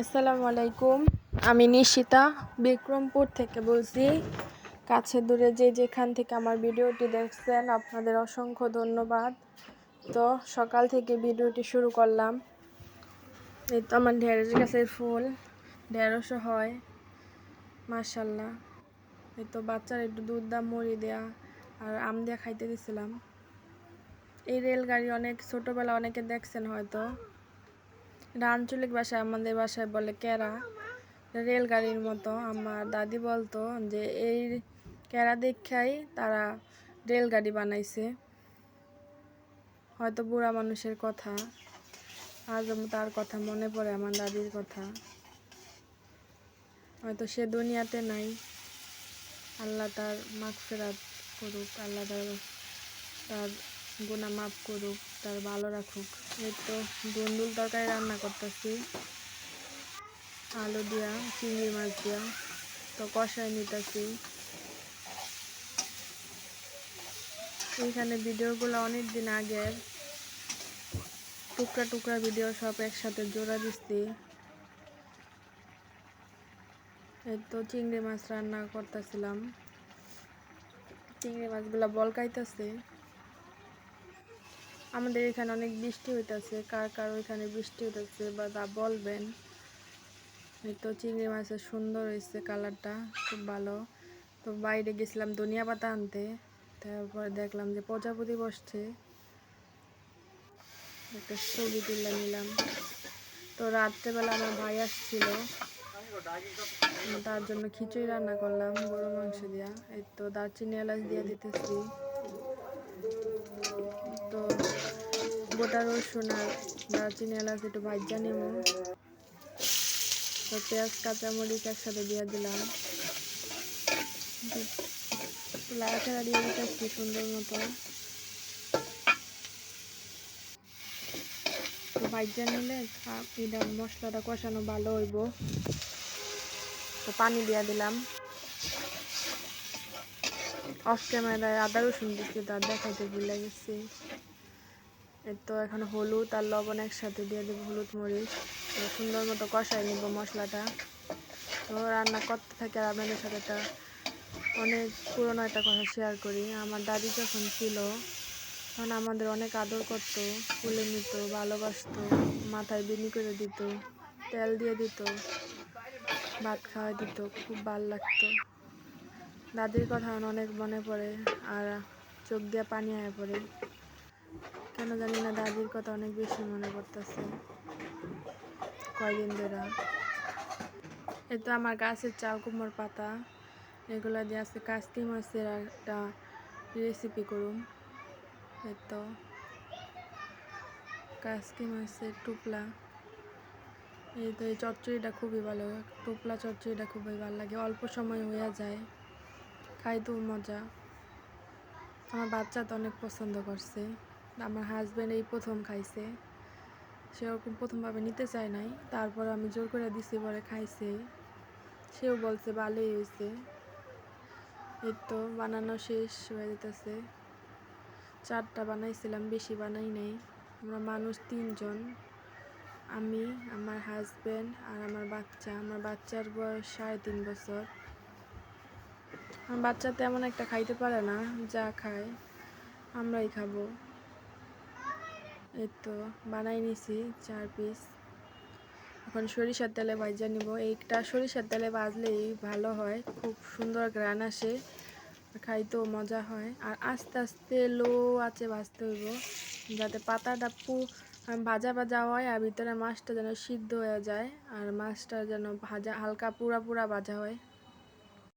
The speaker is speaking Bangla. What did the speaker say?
আসসালামু আলাইকুম। আমি নিশিতা, বিক্রমপুর থেকে বলছি। কাছে দূরে যে যেখান থেকে আমার ভিডিওটি দেখছেন, আপনাদের অসংখ্য ধন্যবাদ। তো সকাল থেকে ভিডিওটি শুরু করলাম। এই তো আমার ঢেঁড়স গাছের ফুল, ঢেঁড়সও হয় মার্শাল্লাহ এই তো বাচ্চার একটু দুধ দাম মুড়ি দেয়া আর আম দিয়া খাইতে দিছিলাম। এই রেলগাড়ি অনেক ছোটোবেলা অনেকে দেখছেন হয়তো। এটা আঞ্চলিক ভাষায়, আমাদের বাসায় বলে কেরা। রেলগাড়ির মতো। আমার দাদি বলতো যে, এই কেরা দেখাই তারা রেলগাড়ি বানাইছে। হয়তো বুড়া মানুষের কথা। আজ তার কথা মনে পড়ে, আমার দাদির কথা। হয়তো সে দুনিয়াতে নাই। আল্লাহ তার মাগ ফেরাত করুক, আল্লাহ তার তার গুণা মাফ করুক, তার ভালো রাখুক। এই তো দুন্দুল তরকারি রান্না করতেছি। আলু দিয়া, চিংড়ি মাছ দিয়া, তো কষাই নিতেছি। এইখানে ভিডিওগুলো অনেক দিন আগের। টুকরা টুকরা ভিডিও সব একসাথে জোড়া দিচ্ছি। এই তো চিংড়ি মাছ রান্না করতেছিলাম। চিংড়ি মাছগুলো বলকাইতেছে। আমাদের এখানে অনেক বৃষ্টি হইতেছে, কার কার ওইখানে বৃষ্টি হইতেছে বা তা বলবেন। এই তো চিংড়ি মাছের সুন্দর হয়েছে কালারটা, খুব ভালো। তো বাইরে গেছিলাম ধনিয়া পাতা আনতে, তারপর দেখলাম যে প্রজাপতি বসছে। একটা ছবি তুলে নিলাম। তো রাত্রেবেলা আমার ভাই আসছিল, তার জন্য খিচুড়ি রান্না করলাম গরু মাংস দিয়া। এই তো দারচিনি এলাচ দিয়ে দিতেছি। গোটা রসুন আর দারচিনি এলাচ একটু ভাজা নিব। তো পেঁয়াজ, কাঁচামরিচ একসাথে দিয়ে দিলাম। লাড়াচাড়া দিয়ে দিতেছি সুন্দর মতো। নিলে মশলাটা কষানো ভালো হইব। পানি দিয়ে দিলাম। অফ ক্যামেরায় আদা রসুন দিচ্ছি তার দেখাইতে ভুলে গেছি। তো এখন হলুদ আর লবণ একসাথে দিয়ে দেবো হলুদ মরিচ। তো সুন্দর মতো কষাই নিব মশলাটা। তো রান্না করতে থাকে আর আপনাদের সাথে একটা অনেক পুরনো একটা কথা শেয়ার করি। আমার দাদি যখন ছিল, তখন আমাদের অনেক আদর করতো, ফুলে নিত, ভালোবাসতো, মাথায় বিনি করে দিত, তেল দিয়ে দিত, ভাত খাওয়াই দিত, খুব ভালো লাগতো। দাদির কথা অনেক মনে পড়ে আর চোখ দিয়ে পানি আয় পড়ে। কেন জানি না, দাদির কথা অনেক বেশি মনে পড়তেছে। কয়দিন ধরে। এই তো আমার গাছের চাল কুমোর পাতা, এগুলো দিয়ে আজকে কাস্তি মাছের একটা রেসিপি করুন এই তো। কাস্তি মাছের টুপলা। এই তো, এই চচ্চড়িটা খুবই ভালো। টুপলা, চচ্চড়িটা খুবই ভালো লাগে। অল্প সময় হয়ে যায়। খাইতেও মজা। আমার বাচ্চা তো অনেক পছন্দ করছে। আমার হাজব্যান্ড এই প্রথম খাইছে। সেরকম প্রথমভাবে নিতে চায় নাই। তারপর আমি জোর করে দিছি পরে খাইছে। সেও বলছে, ভালোই হয়েছে এই তো বানানো শেষ হয়ে যেতেছে চারটা বানাইছিলাম, বেশি বানাই নাই। আমরা মানুষ তিনজন। আমি, আমার হাজব্যান্ড আর আমার বাচ্চা। আমার বাচ্চার বয়স সাড়ে তিন বছর। আমার বাচ্চা তেমন একটা খাইতে পারে না। যা খায়, আমরাই খাব। এই তো বানাই নিছি চার পিস এখন সরিষার তেলে ভাজা নিব। এইটা সরিষার তেলে ভাজলেই ভালো হয়, খুব সুন্দর গ্রান আসে খাইতেও মজা হয়। আর আস্তে আস্তে লো আছে ভাজতে হইব, যাতে পাতাটা পু ভাজা ভাজা হয় আর ভিতরে মাছটা যেন সিদ্ধ হয়ে যায় আর মাছটা যেন ভাজা, হালকা পুরা পুরা ভাজা হয়।